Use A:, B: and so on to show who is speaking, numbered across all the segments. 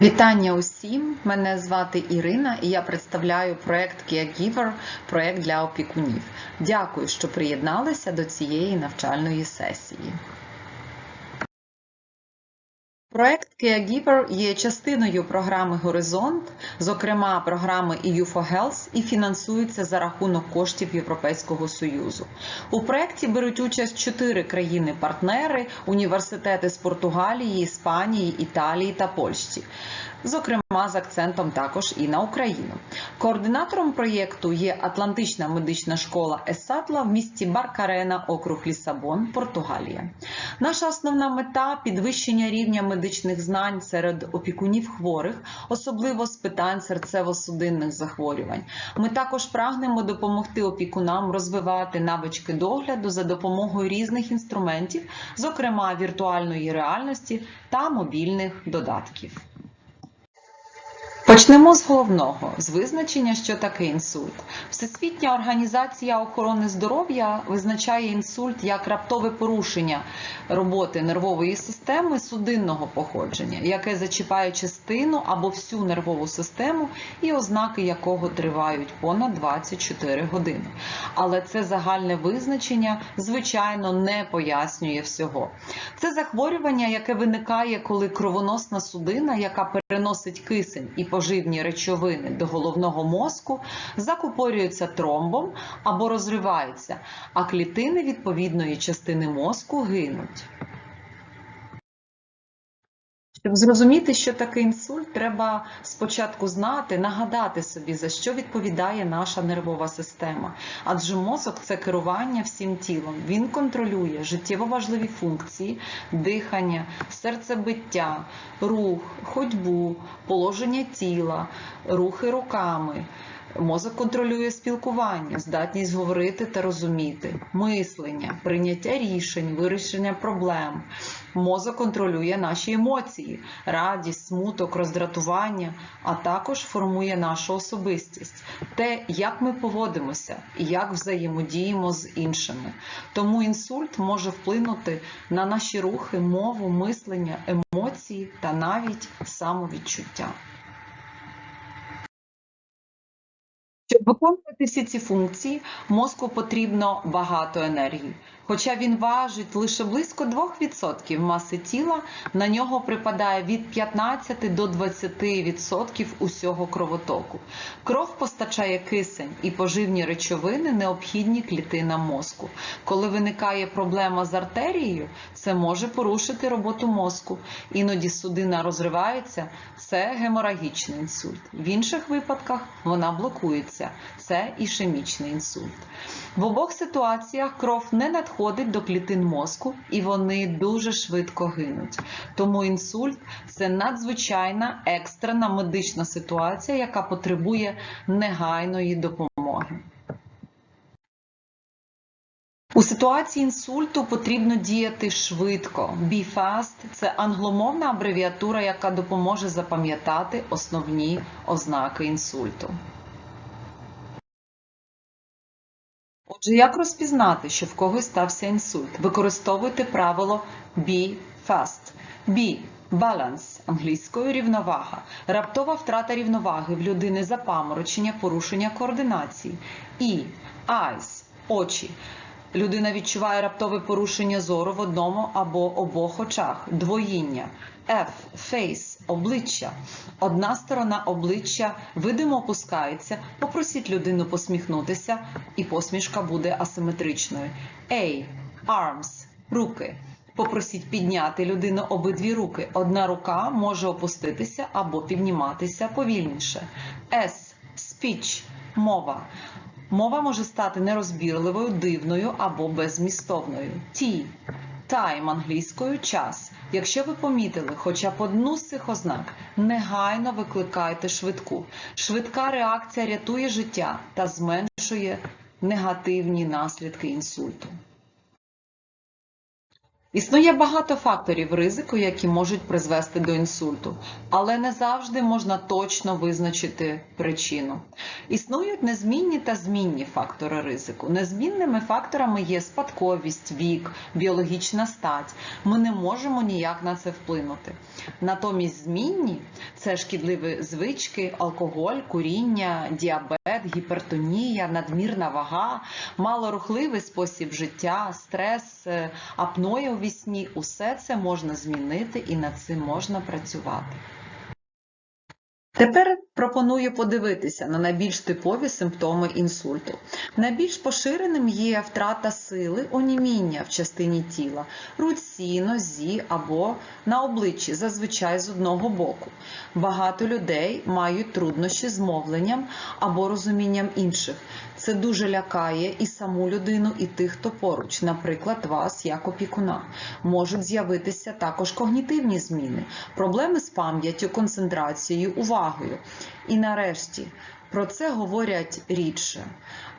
A: Вітання усім! Мене звати Ірина і я представляю проект Caregiver, проект для опікунів. Дякую, що приєдналися до цієї навчальної сесії. Проект Caregiver є частиною програми Горизонт, зокрема програми EU for Health, і фінансується за рахунок коштів Європейського Союзу. У проєкті беруть участь чотири країни-партнери, університети з Португалії, Іспанії, Італії та Польщі. Зокрема, з акцентом також і на Україну. Координатором проєкту є Атлантична медична школа Есатла в місті Баркарена, округ Лісабон, Португалія. Наша основна мета підвищення рівня медичних знань серед опікунів хворих, особливо з питань серцево-судинних захворювань. Ми також прагнемо допомогти опікунам розвивати навички догляду за допомогою різних інструментів, зокрема віртуальної реальності та мобільних додатків. Почнемо з головного з визначення, що таке інсульт. Всесвітня організація охорони здоров'я визначає інсульт як раптове порушення роботи нервової системи судинного походження, яке зачіпає частину або всю нервову систему, і ознаки якого тривають понад 24 години. Але це загальне визначення, звичайно, не пояснює всього. Це захворювання, яке виникає, коли кровоносна судина, яка переносить кисень і поживні речовини до головного мозку, закупорюються тромбом або розриваються, а клітини відповідної частини мозку гинуть. Щоб зрозуміти, що таке інсульт, треба спочатку знати, нагадати собі, за що відповідає наша нервова система. Адже мозок це керування всім тілом. Він контролює життєво важливі функції, дихання, серцебиття, рух, ходьбу, положення тіла, рухи руками. Мозок контролює спілкування, здатність говорити та розуміти, мислення, прийняття рішень, вирішення проблем. Мозок контролює наші емоції, радість, смуток, роздратування, а також формує нашу особистість, те, як ми поводимося і як взаємодіємо з іншими. Тому інсульт може вплинути на наші рухи, мову, мислення, емоції та навіть самовідчуття. Виконувати всі ці функції, мозку потрібно багато енергії. Хоча він важить лише близько 2% маси тіла, на нього припадає від 15 до 20% усього кровотоку. Кров постачає кисень і поживні речовини, необхідні клітинам мозку. Коли виникає проблема з артерією, це може порушити роботу мозку. Іноді судина розривається, це геморагічний інсульт. В інших випадках вона блокується. Це ішемічний інсульт. В обох ситуаціях кров не надходить до клітин мозку і вони дуже швидко гинуть. Тому інсульт це надзвичайна екстрена медична ситуація, яка потребує негайної допомоги. У ситуації інсульту потрібно діяти швидко. Be fast – це англомовна абревіатура, яка допоможе запам'ятати основні ознаки інсульту. Отже, як розпізнати, що в когось стався інсульт? Використовуйте правило be fast. Be – баланс англійською рівновага. Раптова втрата рівноваги в людини запаморочення, порушення координації. І – eyes – очі. Людина відчуває раптове порушення зору в одному або обох очах, двоїння. F – face – обличчя. Одна сторона обличчя видимо опускається, попросіть людину посміхнутися, і посмішка буде асиметричною. A – arms – руки. Попросіть підняти людину обидві руки. Одна рука може опуститися або підніматися повільніше. S – speech – мова. Мова може стати нерозбірливою, дивною або безмістовною. Ті. Тайм англійською час. Якщо ви помітили хоча б одну з цих ознак, негайно викликайте швидку. Швидка реакція рятує життя та зменшує негативні наслідки інсульту. Існує багато факторів ризику, які можуть призвести до інсульту, але не завжди можна точно визначити причину. Існують незмінні та змінні фактори ризику. Незмінними факторами є спадковість, вік, біологічна стать. Ми не можемо ніяк на це вплинути. Натомість змінні Це шкідливі звички, алкоголь, куріння, діабет, гіпертонія, надмірна вага, малорухливий спосіб життя, стрес, е, апноя вісні – усе це можна змінити і над цим можна працювати. Тепер пропоную подивитися на найбільш типові симптоми інсульту. Найбільш поширеним є втрата сили, оніміння в частині тіла, руці, нозі або на обличчі, зазвичай з одного боку. Багато людей мають труднощі з мовленням або розумінням інших. Це дуже лякає і саму людину, і тих, хто поруч, наприклад, вас як опікуна. Можуть з'явитися також когнітивні зміни, проблеми з пам'яттю, концентрацією, увагою. І нарешті про це говорять рідше,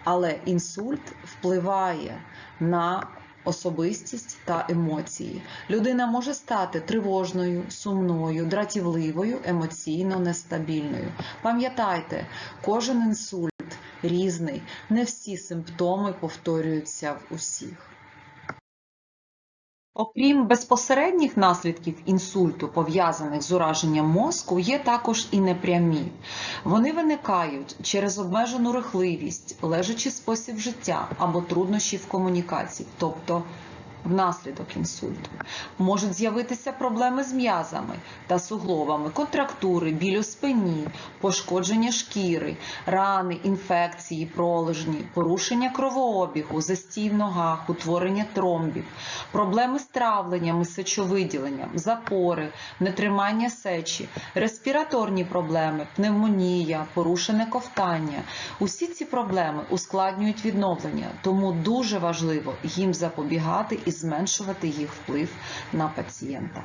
A: але інсульт впливає на особистість та емоції. Людина може стати тривожною, сумною, дратівливою, емоційно нестабільною. Пам'ятайте, кожен інсульт різний, не всі симптоми повторюються в усіх. Окрім безпосередніх наслідків інсульту, пов'язаних з ураженням мозку, є також і непрямі. Вони виникають через обмежену рухливість, лежачий спосіб життя або труднощі в комунікації, тобто внаслідок інсульту. Можуть з'явитися проблеми з м'язами та суглобами, контрактури, біль у спині, пошкодження шкіри, рани, інфекції, пролежні, порушення кровообігу, застій в ногах, утворення тромбів, проблеми з травленням і сечовиділенням, запори, нетримання сечі, респіраторні проблеми, пневмонія, порушене ковтання. Усі ці проблеми ускладнюють відновлення, тому дуже важливо їм запобігати і зменшувати їх вплив на пацієнта.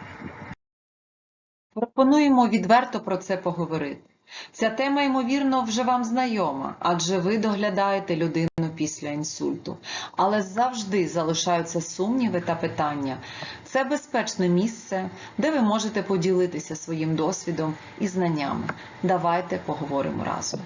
A: Пропонуємо відверто про це поговорити. Ця тема, ймовірно, вже вам знайома, адже ви доглядаєте людину після інсульту. Але завжди залишаються сумніви та питання. Це безпечне місце, де ви можете поділитися своїм досвідом і знаннями. Давайте поговоримо разом.